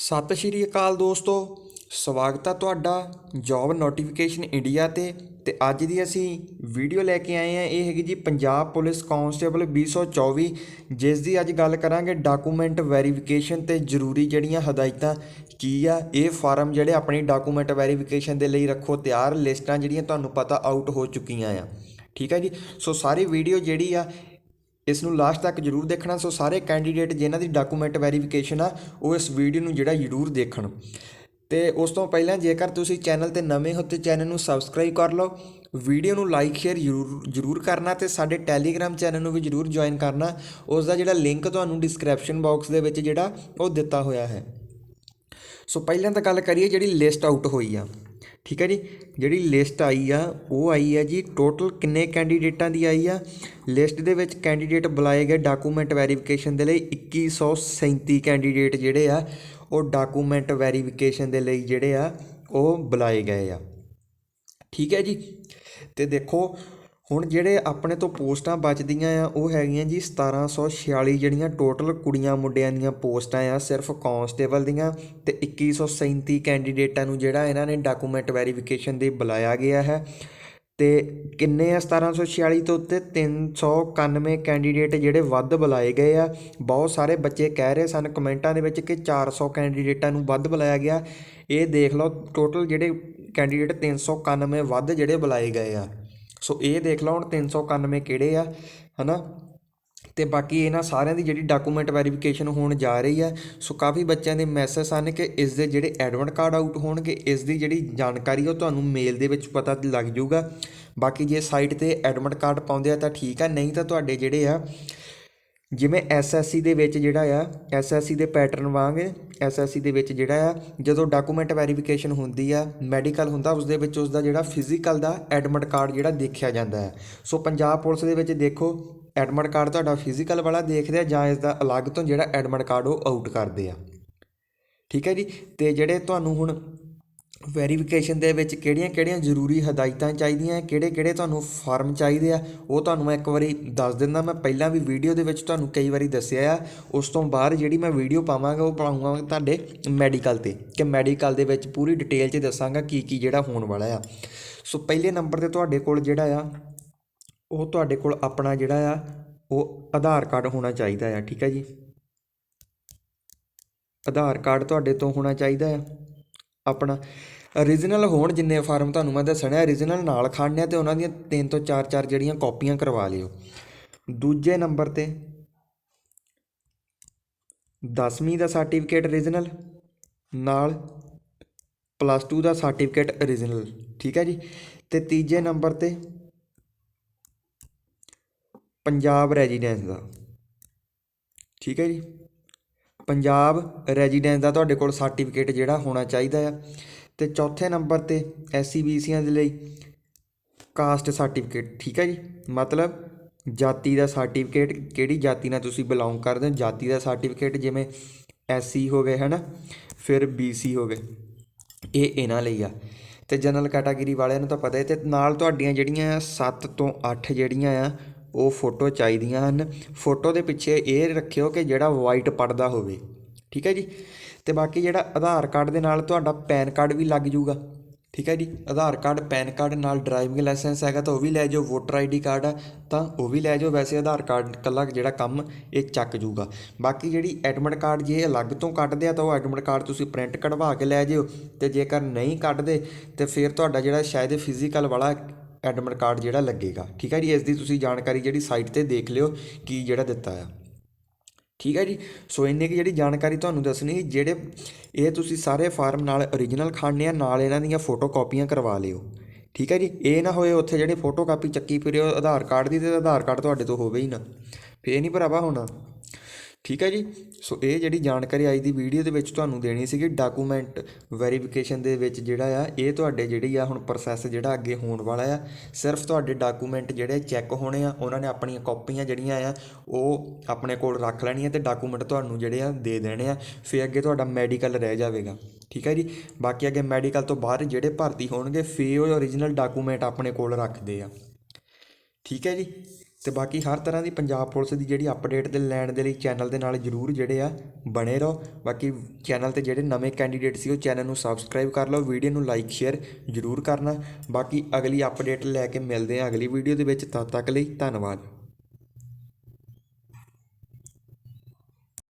ਸਤਿ ਸ਼੍ਰੀ ਅਕਾਲ ਦੋਸਤੋ, ਸਵਾਗਤ ਹੈ ਤੁਹਾਡਾ ਜੌਬ ਨੋਟੀਫਿਕੇਸ਼ਨ ਇੰਡੀਆ ਤੇ। ਤੇ ਅੱਜ ਦੀ ਅਸੀਂ ਵੀਡੀਓ ਲੈ ਕੇ ਆਏ ਹਾਂ ਇਹ ਹੈਗੀ ਜੀ ਪੰਜਾਬ ਪੁਲਿਸ ਕਾਂਸਟੇਬਲ 2024 ਜਿਸ ਦੀ ਅੱਜ ਗੱਲ ਕਰਾਂਗੇ ਡਾਕੂਮੈਂਟ ਵੈਰੀਫਿਕੇਸ਼ਨ ਤੇ ਜ਼ਰੂਰੀ ਜਿਹੜੀਆਂ ਹਦਾਇਤਾਂ, ਕੀ ਆ, ਇਹ ਫਾਰਮ ਜਿਹੜੇ ਆਪਣੀ ਡਾਕੂਮੈਂਟ ਵੈਰੀਫਿਕੇਸ਼ਨ ਦੇ ਲਈ ਰੱਖੋ, ਤਿਆਰ ਲਿਸਟਾਂ ਜਿਹੜੀਆਂ ਤੁਹਾਨੂੰ ਪਤਾ ਆਊਟ ਹੋ ਚੁੱਕੀਆਂ ਆ। ਠੀਕ ਹੈ ਜੀ? ਸੋ ਸਾਰੀ ਵੀਡੀਓ ਜਿਹੜੀ ਆ ਇਸ ਨੂੰ ਲਾਸਟ ਤੱਕ ਜਰੂਰ ਦੇਖਣਾ। ਸੋ ਸਾਰੇ ਕੈਂਡੀਡੇਟ ਜਿਨ੍ਹਾਂ ਦੀ ਡਾਕੂਮੈਂਟ ਵੈਰੀਫਿਕੇਸ਼ਨ ਆ, ਉਹ ਇਸ ਵੀਡੀਓ ਨੂੰ ਜਿਹੜਾ ਜਰੂਰ ਦੇਖਣ। ਤੇ ਉਸ ਤੋਂ ਪਹਿਲਾਂ ਜੇਕਰ ਤੁਸੀਂ ਚੈਨਲ ਤੇ ਨਵੇਂ ਹੋ ਤੇ ਚੈਨਲ ਨੂੰ ਸਬਸਕ੍ਰਾਈਬ ਕਰ ਲਓ। ਵੀਡੀਓ ਨੂੰ ਲਾਈਕ ਸ਼ੇਅਰ ਜਰੂਰ ਜਰੂਰ ਕਰਨਾ ਤੇ ਸਾਡੇ ਟੈਲੀਗ੍ਰਾਮ ਚੈਨਲ ਨੂੰ ਵੀ ਜਰੂਰ ਜੁਆਇਨ ਕਰਨਾ। ਉਸ ਦਾ ਜਿਹੜਾ ਲਿੰਕ ਤੁਹਾਨੂੰ ਡਿਸਕ੍ਰਿਪਸ਼ਨ ਬਾਕਸ ਦੇ ਵਿੱਚ ਜਿਹੜਾ ਉਹ ਦਿੱਤਾ ਹੋਇਆ ਹੈ। ਸੋ ਪਹਿਲਾਂ ਤਾਂ ਗੱਲ ਕਰੀਏ ਜਿਹੜੀ ਲਿਸਟ ਆਊਟ ਹੋਈ ਆ। ਠੀਕ ਹੈ ਜੀ? ਜਿਹੜੀ ਲਿਸਟ ਆਈ ਆ, ਉਹ ਆਈ ਆ ਜੀ ਟੋਟਲ ਕਿੰਨੇ ਕੈਂਡੀਡੇਟਾਂ ਦੀ ਆਈ ਆ? ਲਿਸਟ ਦੇ ਵਿੱਚ ਕੈਂਡੀਡੇਟ ਬੁਲਾਏ ਗਏ ਡਾਕੂਮੈਂਟ ਵੈਰੀਫਿਕੇਸ਼ਨ ਦੇ ਲਈ 2137 ਕੈਂਡੀਡੇਟ ਜਿਹੜੇ ਆ, ਉਹ ਡਾਕੂਮੈਂਟ ਵੈਰੀਫਿਕੇਸ਼ਨ ਦੇ ਲਈ ਜਿਹੜੇ ਆ, ਉਹ ਬੁਲਾਏ ਗਏ ਆ। ਠੀਕ ਹੈ ਜੀ? ਤੇ ਦੇਖੋ ਹੁਣ ਜਿਹੜੇ ਆਪਣੇ ਤੋਂ ਪੋਸਟਾਂ ਬਚਦੀਆਂ ਆ, ਉਹ ਹੈਗੀਆਂ ਜੀ 1746 ਜਿਹੜੀਆਂ ਟੋਟਲ ਕੁੜੀਆਂ ਮੁੰਡਿਆਂ ਦੀਆਂ ਪੋਸਟਾਂ ਆ, ਸਿਰਫ ਕਾਂਸਟੇਬਲ ਦੀਆਂ ਤੇ 2137 ਕੈਂਡੀਡੇਟਾਂ ਨੂੰ ਜਿਹੜਾ ਇਹਨਾਂ ਨੇ ਡਾਕੂਮੈਂਟ ਵੈਰੀਫਿਕੇਸ਼ਨ ਦੇ ਬੁਲਾਇਆ ਗਿਆ ਹੈ। ਤੇ ਕਿੰਨੇ ਆ 1746 ਤੋਂ ਉੱਤੇ? 391 ਕੈਂਡੀਡੇਟ ਜਿਹੜੇ ਵੱਧ ਬੁਲਾਏ ਗਏ ਆ। ਬਹੁਤ ਸਾਰੇ ਬੱਚੇ ਕਹਿ ਰਹੇ ਸਨ ਕਮੈਂਟਾਂ ਦੇ ਵਿੱਚ ਕਿ 400 ਕੈਂਡੀਡੇਟਾਂ ਨੂੰ ਵੱਧ ਬੁਲਾਇਆ ਗਿਆ। ਇਹ ਦੇਖ ਲਓ ਟੋਟਲ ਜਿਹੜੇ ਕੈਂਡੀਡੇਟ 391 ਵੱਧ ਜਿਹੜੇ ਬੁਲਾਏ ਗਏ ਆ। ਸੋ ਇਹ ਦੇਖ ਲਓ ਹੁਣ 391 ਕਿਹੜੇ ਆ, ਹਨਾ? ਤੇ ਬਾਕੀ ਇਹਨਾਂ ਸਾਰਿਆਂ ਦੀ ਜਿਹੜੀ ਡਾਕੂਮੈਂਟ ਵੈਰੀਫਿਕੇਸ਼ਨ ਹੋਣ ਜਾ ਰਹੀ ਹੈ ਸੋ ਕਾਫੀ ਬੱਚਿਆਂ ਦੇ ਮੈਸੇਜ ਸਨ ਕਿ ਇਸ ਦੇ ਜਿਹੜੇ ਐਡਮਿਟ ਕਾਰਡ ਆਊਟ ਹੋਣਗੇ, ਇਸ ਦੀ ਜਿਹੜੀ ਜਾਣਕਾਰੀ ਉਹ ਤੁਹਾਨੂੰ ਮੇਲ ਦੇ ਵਿੱਚ ਪਤਾ ਲੱਗ ਜਾਊਗਾ। ਬਾਕੀ ਜੇ ਸਾਈਟ ਤੇ ਐਡਮਿਟ ਕਾਰਡ ਪਾਉਂਦੇ ਆ ਤਾਂ ਠੀਕ ਆ, ਨਹੀਂ ਤਾਂ ਤੁਹਾਡੇ ਜਿਹੜੇ ਆ ਜਿਵੇਂ ਐਸਐਸਸੀ ਦੇ ਵਿੱਚ ਜਿਹੜਾ ਆ ਐਸਐਸਸੀ ਦੇ ਪੈਟਰਨ ਵਾਂਗ ਐਸਐਸਸੀ ਦੇ ਵਿੱਚ ਜਿਹੜਾ ਆ, ਜਦੋਂ ਡਾਕੂਮੈਂਟ ਵੈਰੀਫਿਕੇਸ਼ਨ ਹੁੰਦੀ ਆ ਮੈਡੀਕਲ ਹੁੰਦਾ ਉਸ ਦੇ ਵਿੱਚ ਉਸ ਦਾ ਜਿਹੜਾ ਫਿਜ਼ੀਕਲ ਦਾ ਐਡਮਿਟ ਕਾਰਡ ਜਿਹੜਾ ਦੇਖਿਆ ਜਾਂਦਾ ਹੈ। ਸੋ ਪੰਜਾਬ ਪੁਲਿਸ ਦੇ ਵਿੱਚ ਦੇਖੋ ਐਡਮਿਟ ਕਾਰਡ ਤੁਹਾਡਾ ਫਿਜ਼ੀਕਲ ਵਾਲਾ ਦੇਖਦੇ ਆ ਜਾਂ ਇਸ ਦਾ ਅਲੱਗ ਤੋਂ ਜਿਹੜਾ ਐਡਮਿਟ ਕਾਰਡ ਉਹ ਆਊਟ ਕਰਦੇ ਆ। ਠੀਕ ਹੈ ਜੀ? ਤੇ ਜਿਹੜੇ ਤੁਹਾਨੂੰ ਹੁਣ ਵੈਰੀਫਿਕੇਸ਼ਨ ਦੇ ਵਿੱਚ ਕਿਹੜੀਆਂ-ਕਿਹੜੀਆਂ ਜ਼ਰੂਰੀ ਹਦਾਇਤਾਂ ਚਾਹੀਦੀਆਂ, ਕਿਹੜੇ-ਕਿਹੜੇ ਤੁਹਾਨੂੰ ਫਾਰਮ ਚਾਹੀਦੇ ਆ, ਉਹ ਤੁਹਾਨੂੰ ਮੈਂ ਇੱਕ ਵਾਰੀ ਦੱਸ ਦਿੰਦਾ, ਮੈਂ ਪਹਿਲਾਂ ਵੀ ਵੀਡੀਓ ਦੇ ਵਿੱਚ ਤੁਹਾਨੂੰ ਕਈ ਵਾਰੀ ਦੱਸਿਆ ਆ। ਉਸ ਤੋਂ ਬਾਅਦ ਜਿਹੜੀ ਮੈਂ ਵੀਡੀਓ ਪਾਵਾਂਗਾ, ਉਹ ਪਾਉਂਗਾ ਤੁਹਾਡੇ ਮੈਡੀਕਲ ਤੇ, ਕਿ ਮੈਡੀਕਲ ਦੇ ਵਿੱਚ ਪੂਰੀ ਡਿਟੇਲ 'ਚ ਦੱਸਾਂਗਾ ਕੀ ਕੀ ਜਿਹੜਾ ਹੋਣ ਵਾਲਾ ਆ। ਸੋ ਪਹਿਲੇ ਨੰਬਰ ਤੇ ਤੁਹਾਡੇ ਕੋਲ ਜਿਹੜਾ ਆ, ਉਹ ਤੁਹਾਡੇ ਕੋਲ ਆਪਣਾ ਜਿਹੜਾ ਆ, ਉਹ ਆਧਾਰ ਕਾਰਡ ਹੋਣਾ ਚਾਹੀਦਾ ਆ, ਠੀਕ ਹੈ ਜੀ? ਆਧਾਰ ਕਾਰਡ ਤੁਹਾਡੇ ਤੋਂ ਹੋਣਾ ਚਾਹੀਦਾ ਆ। ਆਪਣਾ ਓਰੀਜਨਲ ਹੋਣ ਜਿੰਨੇ ਫਾਰਮ ਤੁਹਾਨੂੰ ਮੈਂ ਦੱਸਣਾ ਓਰੀਜਨਲ ਨਾਲ ਖੜਨੇ ਆ ਤੇ ਉਹਨਾਂ ਦੀਆਂ ਤਿੰਨ ਤੋਂ ਚਾਰ ਚਾਰ ਜਿਹੜੀਆਂ ਕਾਪੀਆਂ ਕਰਵਾ ਲਿਓ। ਦੂਜੇ ਨੰਬਰ ਤੇ 10ਵੀਂ ਦਾ ਸਰਟੀਫਿਕੇਟ ਓਰੀਜ਼ਨਲ ਨਾਲ ਪਲੱਸ 2 ਦਾ ਸਰਟੀਫਿਕੇਟ ਓਰੀਜਨਲ ਠੀਕ ਹੈ ਜੀ? ਤੇ ਤੀਜੇ ਨੰਬਰ ਤੇ ਪੰਜਾਬ ਰੈਜ਼ੀਡੈਂਸ ਦਾ, ਠੀਕ ਹੈ ਜੀ? ਪੰਜਾਬ ਰੈਜ਼ੀਡੈਂਸ ਦਾ ਤੁਹਾਡੇ ਕੋਲ ਸਰਟੀਫਿਕੇਟ ਜਿਹੜਾ ਹੋਣਾ ਚਾਹੀਦਾ ਆ। ਤੇ ਚੌਥੇ ਨੰਬਰ ਤੇ ਐਸਸੀ ਬੀਸੀਆਂ ਦੇ ਲਈ ਕਾਸਟ ਸਰਟੀਫਿਕੇਟ ਠੀਕ ਹੈ ਜੀ? ਮਤਲਬ ਜਾਤੀ ਦਾ ਸਰਟੀਫਿਕੇਟ ਕਿਹੜੀ ਜਾਤੀ ਨਾਲ ਤੁਸੀਂ ਬਿਲੋਂਗ ਕਰਦੇ ਹੋ? ਜਾਤੀ ਦਾ ਸਰਟੀਫਿਕੇਟ ਜਿਵੇਂ ਐਸਸੀ ਹੋ ਗਏ, ਹਨਾ? ਫਿਰ ਬੀਸੀ ਹੋ ਗਏ। ਇਹ ਇਹਨਾਂ ਲਈ ਆ। ਤੇ ਜਨਰਲ ਕੈਟਾਗਰੀ ਵਾਲਿਆਂ ਨੂੰ ਤਾਂ ਪਤਾ ਹੈ ਤੇ ਨਾਲ ਤੁਹਾਡੀਆਂ ਜਿਹੜੀਆਂ 7 ਤੋਂ 8 ਜਿਹੜੀਆਂ ਆ ਉਹ ਫੋਟੋ ਚਾਹੀਦੀਆਂ ਹਨ। ਫੋਟੋ ਦੇ ਪਿੱਛੇ ਇਹ ਰੱਖਿਓ ਕਿ ਜਿਹੜਾ ਵਾਈਟ ਪਰਦਾ ਹੋਵੇ। ਠੀਕ ਹੈ ਜੀ? ਤੇ ਬਾਕੀ ਜਿਹੜਾ ਆਧਾਰ ਕਾਰਡ ਦੇ ਨਾਲ ਤੁਹਾਡਾ ਪੈਨ ਕਾਰਡ ਵੀ ਲੱਗ ਜਾਊਗਾ। ਠੀਕ ਹੈ ਜੀ? ਆਧਾਰ ਕਾਰਡ, ਪੈਨ ਕਾਰਡ ਨਾਲ ਡਰਾਈਵਿੰਗ ਲਾਇਸੈਂਸ ਹੈਗਾ ਤਾਂ ਉਹ ਵੀ ਲੈ ਜਾਓ। ਵੋਟਰ ਆਈਡੀ ਕਾਰਡ ਆ ਤਾਂ ਉਹ ਵੀ ਲੈ ਜਾਓ। ਵੈਸੇ ਆਧਾਰ ਕਾਰਡ ਕੱਲਾ ਜਿਹੜਾ ਕੰਮ ਇਹ ਚੱਕ ਜੂਗਾ ਬਾਕੀ ਜਿਹੜੀ ਐਡਮਿਟ ਕਾਰਡ ਜੇ ਅਲੱਗ ਤੋਂ ਕੱਢਦੇ ਆ ਤਾਂ ਉਹ ਐਡਮਿਟ ਕਾਰਡ ਤੁਸੀਂ ਪ੍ਰਿੰਟ ਕਢਵਾ ਕੇ ਲੈ ਜਿਓ ਤੇ ਜੇਕਰ ਨਹੀਂ ਕੱਢਦੇ ਤੇ ਫਿਰ ਤੁਹਾਡਾ ਜਿਹੜਾ ਸ਼ਾਇਦ ਫਿਜ਼ੀਕਲ ਵਾਲਾ ਐਡਮਿਟ ਕਾਰਡ ਜਿਹੜਾ ਲੱਗੇਗਾ। ਠੀਕ ਹੈ ਜੀ ਇਸ ਦੀ ਤੁਸੀਂ ਜਾਣਕਾਰੀ ਜਿਹੜੀ ਸਾਈਟ ਤੇ ਦੇਖ ਲਿਓ ਕੀ ਜਿਹੜਾ ਦਿੱਤਾ ਆ। ਠੀਕ ਹੈ ਜੀ, ਸੋ ਇੰਨੇ ਕੀ ਜਿਹੜੀ ਜਾਣਕਾਰੀ ਤੁਹਾਨੂੰ ਦੱਸਣੀ ਸੀ ਜਿਹੜੇ ਇਹ ਤੁਸੀਂ ਸਾਰੇ ਫਾਰਮ ਨਾਲ origignal ਖਾਣੇ ਆ, ਨਾਲ ਇਹਨਾਂ ਦੀਆਂ ਫੋਟੋ ਕਾਪੀਆਂ ਕਰਵਾ ਲਿਓ। ਠੀਕ ਹੈ ਜੀ, ਇਹ ਨਾ ਹੋਏ ਉੱਥੇ ਜਿਹੜੇ ਫੋਟੋ ਕਾਪੀ ਚੱਕੀ ਫਿਰਿਓ, ਆਧਾਰ ਕਾਰਡ ਦੀ ਤੇ ਆਧਾਰ ਕਾਰਡ ਤੁਹਾਡੇ ਤੋਂ ਹੋਵੇ ਹੀ ਨਾ। ਫੇਰ ਨਹੀਂ ਭਰਾਵਾ ਹੋਣਾ। ਠੀਕ ਹੈ ਜੀ? ਸੋ ਇਹ ਜਿਹੜੀ ਜਾਣਕਾਰੀ ਅੱਜ ਦੀ ਵੀਡੀਓ ਦੇ ਵਿੱਚ ਤੁਹਾਨੂੰ ਦੇਣੀ ਸੀਗੀ ਡਾਕੂਮੈਂਟ ਵੈਰੀਫਿਕੇਸ਼ਨ ਦੇ ਵਿੱਚ ਜਿਹੜਾ ਆ, ਇਹ ਤੁਹਾਡੇ ਜਿਹੜੀ ਆ ਹੁਣ ਪ੍ਰੋਸੈਸ ਜਿਹੜਾ ਅੱਗੇ ਹੋਣ ਵਾਲਾ ਆ, ਸਿਰਫ ਤੁਹਾਡੇ ਡਾਕੂਮੈਂਟ ਜਿਹੜੇ ਚੈੱਕ ਹੋਣੇ ਆ, ਉਹਨਾਂ ਨੇ ਆਪਣੀਆਂ ਕਾਪੀਆਂ ਜਿਹੜੀਆਂ ਆ, ਉਹ ਆਪਣੇ ਕੋਲ ਰੱਖ ਲੈਣੀਆਂ ਤੇ ਡਾਕੂਮੈਂਟ ਤੁਹਾਨੂੰ ਜਿਹੜੇ ਆ ਦੇ ਦੇਣੇ ਆ, ਫਿਰ ਅੱਗੇ ਤੁਹਾਡਾ ਮੈਡੀਕਲ ਰਹਿ ਜਾਵੇਗਾ। ਠੀਕ ਹੈ ਜੀ? ਬਾਕੀ ਅੱਗੇ ਮੈਡੀਕਲ ਤੋਂ ਬਾਅਦ ਜਿਹੜੇ ਭਰਤੀ ਹੋਣਗੇ ਫੇ ਉਹ origignal ਡਾਕੂਮੈਂਟ ਆਪਣੇ ਕੋਲ ਰੱਖਦੇ ਆ। ਠੀਕ ਹੈ ਜੀ? ਅਤੇ ਬਾਕੀ ਹਰ ਤਰ੍ਹਾਂ ਦੀ ਪੰਜਾਬ ਪੁਲਿਸ ਦੀ ਜਿਹੜੀ ਅਪਡੇਟ ਦੇ ਲੈਣ ਦੇ ਲਈ ਚੈਨਲ ਦੇ ਨਾਲ ਜਰੂਰ ਜਿਹੜੇ ਆ ਬਣੇ ਰਹੋ। ਬਾਕੀ ਚੈਨਲ ਤੇ ਜਿਹੜੇ ਨਵੇਂ ਕੈਂਡੀਡੇਟ ਸੀ, ਉਹ ਚੈਨਲ ਨੂੰ ਸਬਸਕ੍ਰਾਈਬ ਕਰ ਲਓ ਵੀਡੀਓ ਨੂੰ ਲਾਈਕ ਸ਼ੇਅਰ ਜਰੂਰ ਕਰਨਾ। ਬਾਕੀ ਅਗਲੀ ਅਪਡੇਟ ਲੈ ਕੇ ਮਿਲਦੇ ਹਾਂ ਅਗਲੀ ਵੀਡੀਓ ਦੇ ਵਿੱਚ। ਤਦ ਤੱਕ ਲਈ ਧੰਨਵਾਦ।